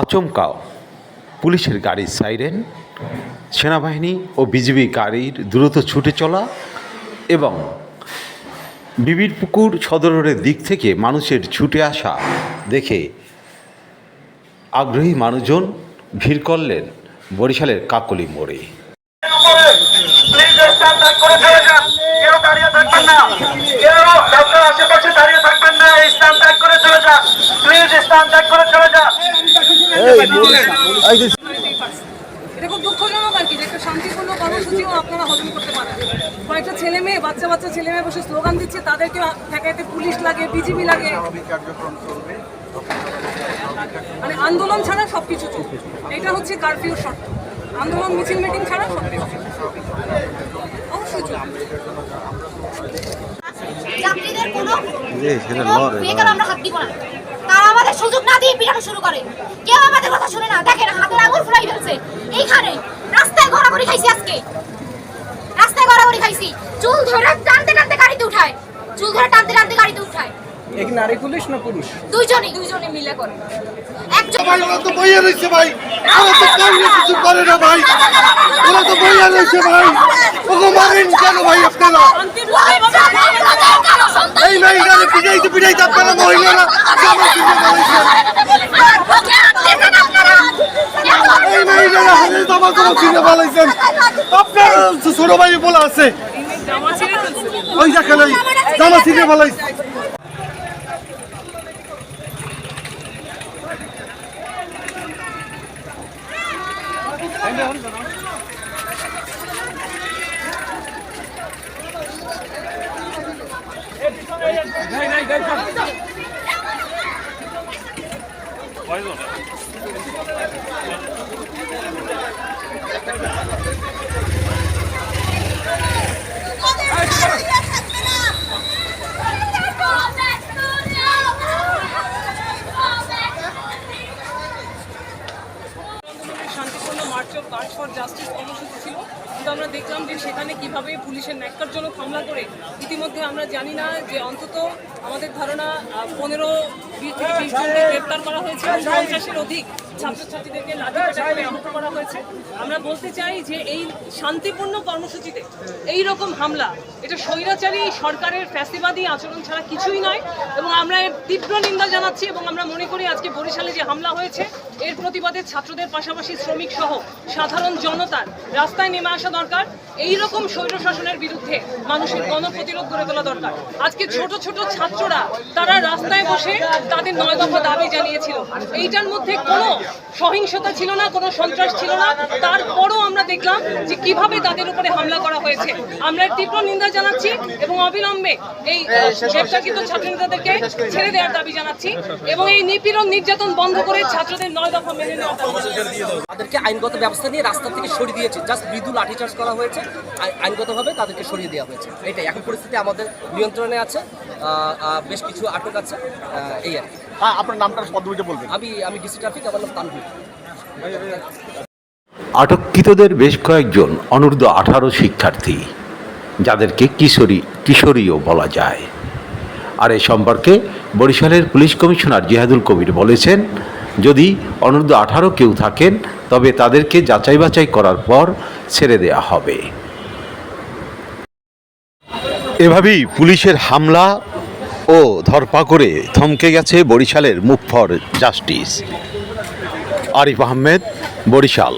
আচমকা পুলিশের গাড়ির সাইরেন, সেনাবাহিনী ও বিজিবি গাড়ির দ্রুত ছুটে চলা এবং বিবির পুকুর সদর রোডের দিক থেকে মানুষের ছুটে আসা দেখে আগ্রহী মানুষজন ভিড় করলেন বরিশালের কাকলি মোড়ে। স্ট্যান্ড ব্যাক করে চলে প্লিজ স্ট্যান্ড ব্যাক করে চলে যান। এটা খুব দুঃখজনক আর কি যে একটা শান্তিপূর্ণ কর্মসূচিও আপনারা হজম করতে পারেন। কয়েকটা ছেলে মেয়ে বাচ্চা বাচ্চা ছেলে মেয়ে বসে স্লোগান দিচ্ছে তাদেরকে ঠেকাইতে পুলিশ লাগে বিজিবি লাগে। মানে আন্দোলন ছাড়া সব কিছু চলবে এটা হচ্ছে কারফিউ শর্ত। আন্দোলন মিছিল মিটিং ছাড়া সব কিছু চলবে। অবশ্যই চলবে। কোনো আমরা হাত দিব না। তারা আমাদের সুযোগ দিয়ে পিটানো শুরু করে। কেউ আমাদের কথা শুনে না। দেখেন হাতের আঙুল ফুলাই ফেলছে। এইখানে রাস্তায় গড়াগড়ি খাইছি আজকে। রাস্তায় গড়াগড়ি খাইছি। চুল ধরে টানতে টানতে গাড়িতে উঠায়। চুল ধরে টানতে টানতে গাড়িতে উঠায়। এক নারী পুলিশ না পুরুষ? দুইজনই দুইজনই মিলে করে। একজন ভাই ওরা তো বইয়া রয়েছে ভাই। ওরা তো কাউকে কিছু করে না ভাই। ওরা তো বইয়া রয়েছে ভাই। ওকে মারেন কেন ভাই আপনারা? এই মেয়েটারে পিটাইতে পিটাইতে আপনারা মহিলারা জামা কিনে বলেছেন এই মেয়েটারা জামা কিনে বলেছেন আপনার ছোট ভাই বলা আছে ছিঁড়ে। ওই দেখেন ওই জামা কিনে বলাইছে শান্তিপূর্ণ march of march for justice কর্মসূচি কিন্তু আমরা দেখলাম যে সেখানে কীভাবে পুলিশের ন্যাক্কারজনক হামলা করে ইতিমধ্যে আমরা জানি না যে অন্তত আমাদের ধারণা পনেরো জনকে গ্রেপ্তার করা হয়েছে পঞ্চাশের অধিক ছাত্রছাত্রীদেরকে লাঠি করে আহত করা হয়েছে। আমরা বলতে চাই যে এই শান্তিপূর্ণ কর্মসূচিতে এই রকম হামলা এটা স্বৈরাচারী সরকারের ফ্যাসিবাদী আচরণ ছাড়া কিছুই নয় এবং আমরা এর তীব্র নিন্দা জানাচ্ছি এবং আমরা মনে করি আজকে বরিশালে যে হামলা হয়েছে, এর প্রতিবাদে ছাত্রদের পাশাপাশি শ্রমিক সহ সাধারণ জনতার রাস্তায় নেমে আসা দরকার। এই রকম স্বৈর শাসনের বিরুদ্ধে মানুষের গণপ্রতিরোধ গড়ে তোলা দরকার। আজকে ছোট ছোট ছাত্ররা তারা রাস্তায় বসে তাদের নয় দফা দাবি জানিয়েছিল। এইটার মধ্যে কোনো সহিংসতা ছিল না, কোনো সন্ত্রাস ছিল না। তারপরও আমরা দেখলাম যে কীভাবে তাদের উপরে হামলা করা হয়েছে। আমরা তীব্র নিন্দা জানাচ্ছি এবং অবিলম্বে এই আহ, গ্রেপ্তারকৃত ছাত্রনেতাদেরকে ছেড়ে দেওয়ার দাবি জানাচ্ছি এবং এই নিপীড়ন নির্যাতন বন্ধ করে ছাত্রদের নয় দফা মেনে নেওয়ার তাদেরকে আইনগত ব্যবস্থা নিয়ে রাস্তা থেকে সরিয়ে দিয়েছে। জাস্ট মৃদু লাঠিচার্জ করা হয়েছে। আই- আইনগতভাবে তাদেরকে সরিয়ে দেওয়া হয়েছে। এটাই। এখন পরিস্থিতি আমাদের নিয়ন্ত্রণে আছে। বেশ কিছু আটক আছে। এই আর হ্যাঁ আপনার নামটা পদবিটা বলবেন। আমি আমি ডিসি ট্রাফিক আমার নাম তানভীর। আটককৃতদের বেশ কয়েকজন অনূর্ধ্ব আঠারো শিক্ষার্থী। যাদেরকে কিশোরী, কিশোরীও বলা যায়। আর এ সম্পর্কে বরিশালের পুলিশ কমিশনার জিহাদুল কবির বলেছেন, যদি অনূর্ধ্ব আঠারো কেউ থাকেন, তবে তাদেরকে যাচাই বাছাই করার পর ছেড়ে দেয়া হবে। এভাবেই পুলিশের হামলা ও ধরপাকড়ে থমকে গেছে বরিশালের মুখ ফর জাস্টিস। আরিফ আহমেদ, বরিশাল।